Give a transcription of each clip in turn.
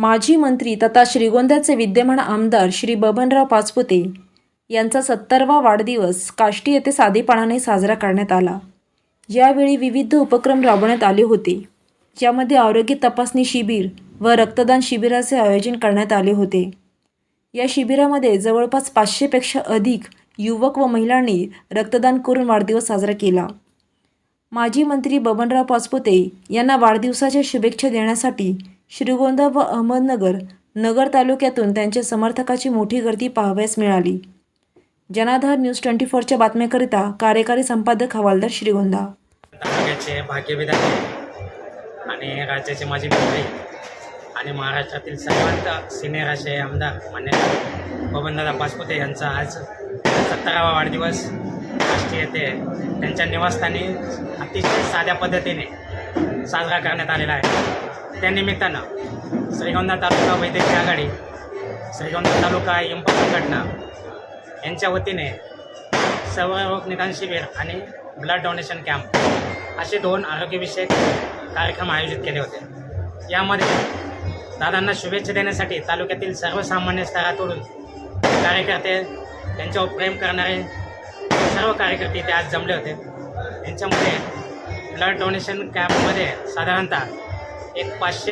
माजी मंत्री तथा श्रीगोंद्याचे विद्यमान आमदार श्री बबनराव पाचपुते यांचा सत्तरवा वाढदिवस काष्टी येथे साधेपणाने साजरा करण्यात आला. यावेळी विविध उपक्रम राबवण्यात आले होते. यामध्ये आरोग्य तपासणी शिबिर व रक्तदान शिबिराचे आयोजन करण्यात आले होते. या शिबिरामध्ये जवळपास पाचशेपेक्षा अधिक युवक व महिलांनी रक्तदान करून वाढदिवस साजरा केला. माजी मंत्री बबनराव पाचपुते यांना वाढदिवसाच्या शुभेच्छा देण्यासाठी श्रीगोंदा व अहमदनगर नगर तालुक्यातून त्यांच्या समर्थकाची मोठी गर्दी पाहावयास मिळाली. जनाधार न्यूज ट्वेंटी फोरच्या बातम्याकरिता कार्यकारी संपादक हवालदार श्रीगोंदा. तालुक्याचे भाग्यविधाते आणि राज्याचे माजी मंत्री आणि महाराष्ट्रातील सर्वात सिनियर असे आमदार मान्य बबनदादा पाचपुते यांचा आज सत्तरावा वाढदिवस राष्ट्रीय ते त्यांच्या निवासस्थानी अतिशय साध्या पद्धतीने साजरा करण्यात आलेला आहे. त्यानिमित्तानं श्रीगोंदा तालुका वैद्यकीय आघाडी श्रीगोंदा तालुका इंपा संघटना यांच्या वतीने सर्व निदान शिबिर आणि ब्लड डोनेशन कॅम्प असे दोन आरोग्यविषयक कार्यक्रम आयोजित केले होते. यामध्ये दादांना शुभेच्छा देण्यासाठी तालुक्यातील सर्वसामान्य स्तरातून कार्यकर्ते त्यांच्यावर प्रेम करणारे सर्व कार्यकर्ते ते आज जमले होते. त्यांच्यामध्ये ब्लड डोनेशन कॅम्पमध्ये साधारणतः एक पाचशे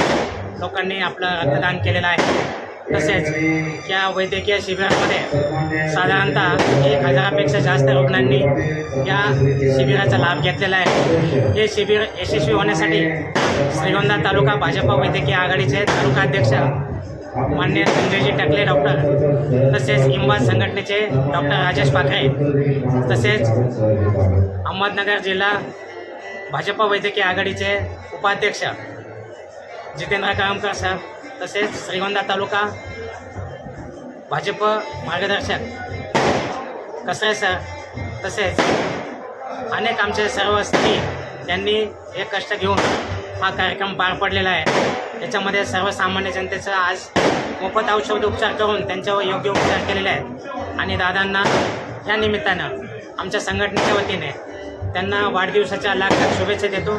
लोकांनी आपलं रक्तदान केलेलं आहे. तसेच या वैद्यकीय शिबिरामध्ये साधारणतः एक हजारापेक्षा जास्त रुग्णांनी या शिबिराचा लाभ घेतलेला आहे. हे शिबिर यशस्वी होण्यासाठी श्रीगोंदा तालुका भाजपा वैद्यकीय आघाडीचे तालुका अध्यक्ष मान्य संजयजी टाकले डॉक्टर तसेच इंबाज संघटनेचे डॉक्टर राजेश पाखरे तसेच अहमदनगर जिल्हा भाजपा वैद्यकीय आघाडीचे उपाध्यक्ष जितेंद्र कळमकर साहेब तसेच श्रीगोंदा तालुका भाजप मार्गदर्शक. कसरे सर? तसेच अनेक आमचे सर्व स्त्री यांनी हे कष्ट घेऊन हा कार्यक्रम पार पडलेला आहे. याच्यामध्ये सर्वसामान्य जनतेचा आज मोफत औषध उपचार करून त्यांच्यावर योग्य उपचार केलेले आहेत. आणि दादांना या निमित्तानं आमच्या संघटनेच्या वतीने त्यांना वाढदिवसाच्या लाख लाख शुभेच्छा देतो.